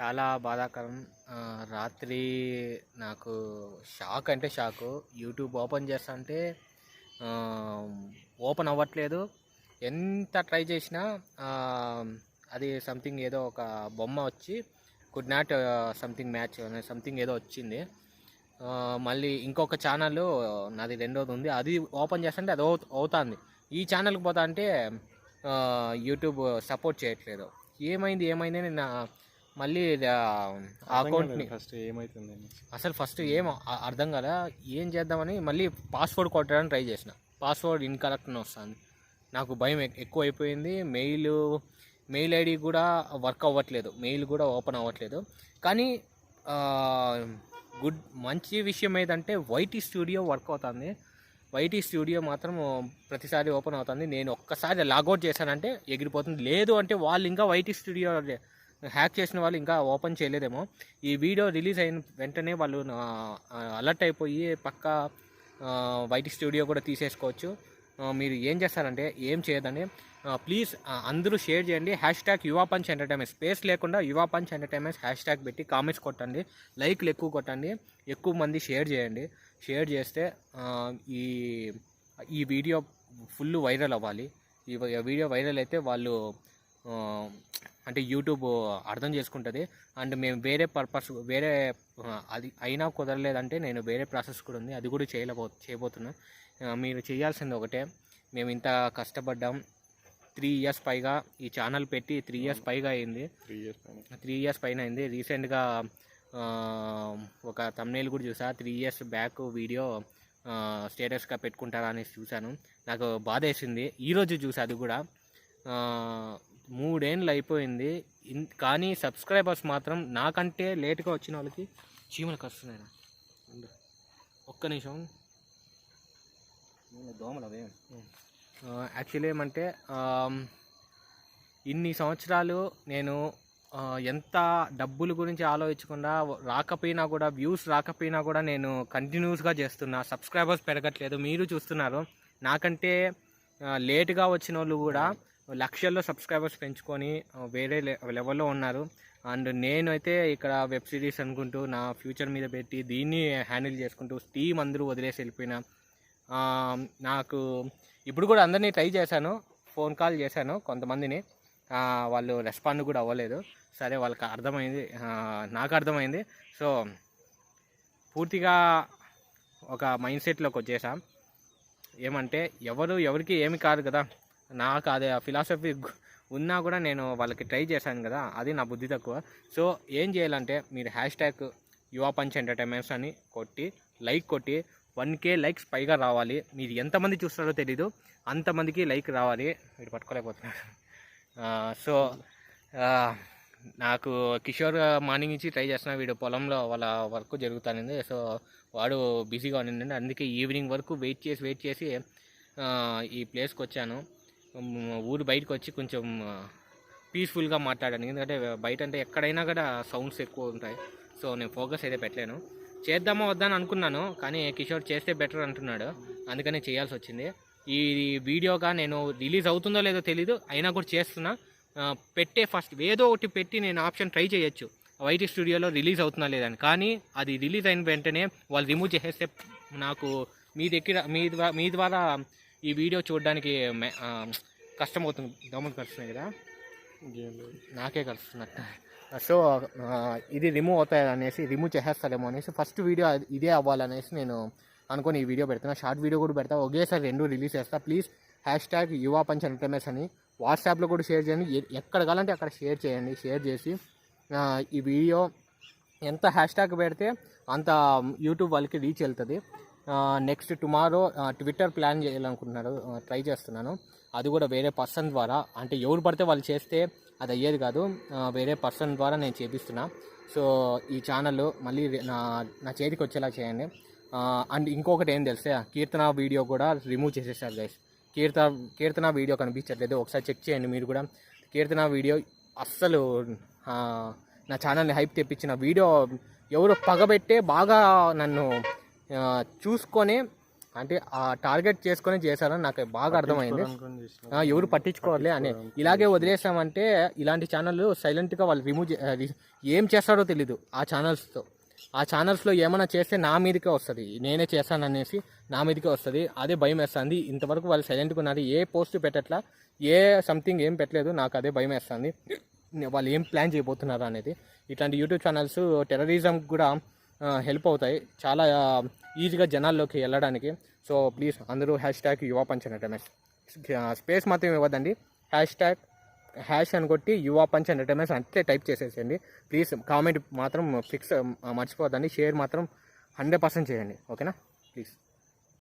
చాలా బాధాకరం. రాత్రి నాకు షాక్ అంటే షాకు. యూట్యూబ్ ఓపెన్ చేస్తుంటే ఓపెన్ అవ్వట్లేదు. ఎంత ట్రై చేసినా అది సంథింగ్ ఏదో ఒక బొమ్మ వచ్చి could not something match something ఏదో వచ్చింది. మళ్ళీ ఇంకొక ఛానల్ నాది రెండోది ఉంది. అది ఓపెన్ చేస్తుంటే అది అవుత- అవుతుంది. ఈ ఛానల్కి పోతా అంటే యూట్యూబ్ సపోర్ట్ చేయట్లేదు. ఏమైంది ఏమైంది అని నా మళ్ళీ ఆ అకౌంట్ని ఫస్ట్ ఏమైతుంది అసలు ఫస్ట్ ఏం అర్థం కదా ఏం చేద్దామని మళ్ళీ పాస్వర్డ్ కొట్టడానికి ట్రై చేసిన. పాస్వర్డ్ ఇన్కరెక్ట్ అని వస్తుంది. నాకు భయం ఎక్- ఎక్కువ అయిపోయింది. మెయిల్ మెయిల్ ఐడి కూడా వర్క్ అవ్వట్లేదు. మెయిల్ కూడా ఓపెన్ అవ్వట్లేదు. కానీ గుడ్ మంచి విషయం ఏదంటే వైటీ స్టూడియో వర్క్ అవుతుంది. వైటీ స్టూడియో మాత్రం ప్రతిసారి ఓపెన్ అవుతుంది. నేను ఒక్కసారి లాగౌట్ చేశానంటే ఎగిరిపోతుంది. లేదు అంటే వాళ్ళు ఇంకా వైటీ స్టూడియో హ్యాక్ చేసిన వాళ్ళు ఇంకా ఓపెన్ చేయలేదేమో. ఈ వీడియో రిలీజ్ అయిన వెంటనే వాళ్ళు అలర్ట్ అయిపోయి పక్క వైట్ స్టూడియో కూడా తీసేసుకోవచ్చు. మీరు ఏం చేస్తారంటే ఏం చేయదండి ప్లీజ్ అందరూ షేర్ చేయండి. Hashtag Yuva Punch Entertainment space లేకుండా Yuva punch entertainment hash tag పెట్టి కామెంట్స్ కొట్టండి. లైక్లు ఎక్కువ కొట్టండి. ఎక్కువ మంది షేర్ చేయండి. షేర్ చేస్తే ఈ ఈ వీడియో ఫుల్ వైరల్ అవ్వాలి. ఈ వీడియో వైరల్ అయితే వాళ్ళు అంటే యూట్యూబ్ అర్థం చేసుకుంటుంది. అండ్ మేము వేరే పర్పస్ వేరే అది అయినా కుదరలేదంటే నేను వేరే ప్రాసెస్ కూడా ఉంది. అది కూడా చేయలేబో చేయబోతున్నా. మీరు చేయాల్సింది ఒకటే. మేము ఇంత కష్టపడ్డాం. త్రీ ఇయర్స్ పైగా ఈ ఛానల్ పెట్టి త్రీ ఇయర్స్ పైగా అయింది. త్రీ ఇయర్స్ పైన. త్రీ ఇయర్స్ పైన అయింది. రీసెంట్గా ఒక తమ్నేల్ కూడా చూసా. త్రీ ఇయర్స్ బ్యాక్ వీడియో స్టేటస్గా పెట్టుకుంటారా అనేసి చూశాను. నాకు బాధ వేసింది ఈరోజు చూసా అది కూడా. మూడేళ్ళు అయిపోయింది ఇన్- కానీ సబ్స్క్రైబర్స్ మాత్రం నాకంటే లేట్గా వచ్చిన వాళ్ళకి చీమలు. ఉండు. ఒక్క నిమిషం. దోమలు అవే. యాక్చువల్లీ ఏమంటే ఇన్ని సంవత్సరాలు నేను ఎంత డబ్బుల గురించి ఆలోచించకుండా రాకపోయినా కూడా వ్యూస్ రాకపోయినా కూడా నేను కంటిన్యూస్గా చేస్తున్నా. సబ్స్క్రైబర్స్ పెరగట్లేదు. మీరు చూస్తున్నారు. నాకంటే లేటుగా వచ్చిన వాళ్ళు కూడా లక్షల్లో సబ్స్క్రైబర్స్ పెంచుకొని వేరే లె- లెవెల్లో ఉన్నారు. అండ్ నేనైతే ఇక్కడ వెబ్ సిరీస్ అనుకుంటూ నా ఫ్యూచర్ మీద పెట్టి దీన్ని హ్యాండిల్ చేసుకుంటూ టీం అందరూ వదిలేసి వెళ్ళిపోయినా. నాకు ఇప్పుడు కూడా అందరినీ ట్రై చేశాను ఫోన్ కాల్ చేశాను కొంతమందిని. వాళ్ళు రెస్పాండ్ కూడా అవ్వలేదు. సరే వాళ్ళకి అర్థమైంది నాకు అర్థమైంది. సో పూర్తిగా ఒక మైండ్ సెట్లోకి వచ్చేసాం. ఏమంటే ఎవరు ఎవరికి ఏమి కాదు కదా. నాకు అదే ఫిలాసఫీ ఉన్నా కూడా నేను వాళ్ళకి ట్రై చేశాను కదా అది నా బుద్ధి తక్కువ. సో ఏం చేయాలంటే మీరు hash tag Yuva punch entertainments అని కొట్టి లైక్ కొట్టి వన్ కే లైక్స్ పైగా రావాలి. మీరు ఎంతమంది చూస్తారో తెలీదు. అంతమందికి లైక్ రావాలి. మీరు పట్టుకోలేకపోతున్నారు సో నాకు కిషోర్ మార్నింగ్ నుంచి ట్రై చేస్తున్నా. వీడు పొలంలో వాళ్ళ వర్క్ జరుగుతానింది. సో వాడు బిజీగా ఉండిండి అందుకే ఈవినింగ్ వరకు వెయిట్ చేసి వెయిట్ చేసి ఈ ప్లేస్కి వచ్చాను ఊరు బయటకు వచ్చి కొంచెం పీస్ఫుల్గా మాట్లాడాను. ఎందుకంటే బయట అంటే ఎక్కడైనా కూడా సౌండ్స్ ఎక్కువ ఉంటాయి. సో నేను ఫోకస్ అయితే పెట్టలేను. చేద్దామా వద్దని అనుకున్నాను కానీ కిషోర్ చేస్తే బెటర్ అంటున్నాడు. అందుకనే చేయాల్సి వచ్చింది. ఈ వీడియోగా నేను రిలీజ్ అవుతుందో లేదో తెలీదు. అయినా కూడా చేస్తున్నా. పెట్టే ఫస్ట్ ఏదో ఒకటి పెట్టి నేను ఆప్షన్ ట్రై చేయొచ్చు. వైటీ స్టూడియోలో రిలీజ్ అవుతుందా లేదని కానీ అది రిలీజ్ అయిన వెంటనే వాళ్ళు రిమూవ్ చేసేస్తే నాకు మీ దగ్గర మీ ద్వారా మీ ద్వారా ఈ వీడియో చూడడానికి కష్టమవుతుంది. దోమలు కలుస్తున్నాయి కదా? నాకే కలుస్తున్నట్టు. సో ఇది రిమూవ్ అవుతాయి అనేసి రిమూవ్ చేసేస్తారేమో అనేసి ఫస్ట్ వీడియో ఇదే అవ్వాలనేసి నేను అనుకుని ఈ వీడియో పెడుతున్నా. షార్ట్ వీడియో కూడా పెడతా. ఒకేసారి రెండు రిలీజ్ చేస్తా. Please hashtag Yuva Punch Entertainments అని వాట్సాప్లో కూడా షేర్ చేయండి. ఎక్కడ కావాలంటే అక్కడ షేర్ చేయండి. షేర్ చేసి ఈ వీడియో ఎంత హ్యాష్ ట్యాగ్ పెడితే అంత um, యూట్యూబ్ వాళ్ళకి రీచ్ వెళ్తుంది. నెక్స్ట్ టుమారో ట్విట్టర్ ప్లాన్ చేయాలనుకుంటున్నారు. ట్రై చేస్తున్నాను. అది కూడా వేరే పర్సన్ ద్వారా. అంటే ఎవరు పడితే వాళ్ళు చేస్తే అది అయ్యేది కాదు. వేరే పర్సన్ ద్వారా నేను చేపిస్తున్నా. సో ఈ ఛానల్ మళ్ళీ నా నా చేతికి వచ్చేలా చేయండి. అండ్ ఇంకొకటి ఏం తెలిస్తే కీర్తన వీడియో కూడా రిమూవ్ చేసేసారు గైస్ కీర్తన కీర్తన వీడియో కనిపించట్లేదు. ఒకసారి చెక్ చేయండి మీరు కూడా. కీర్తన వీడియో అస్సలు నా ఛానల్ని హైప్ తెప్పించిన వీడియో ఎవరు పగబెట్టే బాగా నన్ను చూసుకొని అంటే ఆ టార్గెట్ చేసుకొని చేశారని నాకు బాగా అర్థమైంది. ఎవరు పట్టించుకోవాలి అని. ఇలాగే వదిలేసామంటే ఇలాంటి ఛానల్ సైలెంట్గా వాళ్ళు రిమూవ్ ఏం చేస్తారో తెలీదు ఆ ఛానల్స్తో ఆ ఛానల్స్లో ఏమైనా చేస్తే నా మీదకే వస్తుంది. నేనే చేస్తాననేసి నా మీదకే వస్తుంది. అదే భయం వేస్తుంది. ఇంతవరకు వాళ్ళు సైలెంట్గా ఉన్నారు. ఏ పోస్ట్ పెట్టట్లా ఏ సంథింగ్ ఏం పెట్టలేదు నాకు అదే భయం వేస్తుంది. వాళ్ళు ఏం ప్లాన్ చేయబోతున్నారు అనేది. ఇట్లాంటి యూట్యూబ్ ఛానల్స్ టెర్రరిజం కూడా హెల్ప్ అవుతాయి. చాలా ఈజీగా జనాల్లోకి వెళ్ళడానికి. సో ప్లీజ్ అందరూ hashtag Yuva Punch Entertainment space మాత్రం ఇవ్వదండి హ్యాష్ ట్యాగ్ హ్యాష్ అని కొట్టి యువ పంచ్ ఎంటర్టైన్మెంట్స్ అంతే టైప్ చేసేసేయండి. ప్లీజ్ కామెంట్ మాత్రం ఫిక్స్ మర్చిపోవద్దండి షేర్ మాత్రం హండ్రెడ్ పర్సెంట్ చేయండి. ఓకేనా ప్లీజ్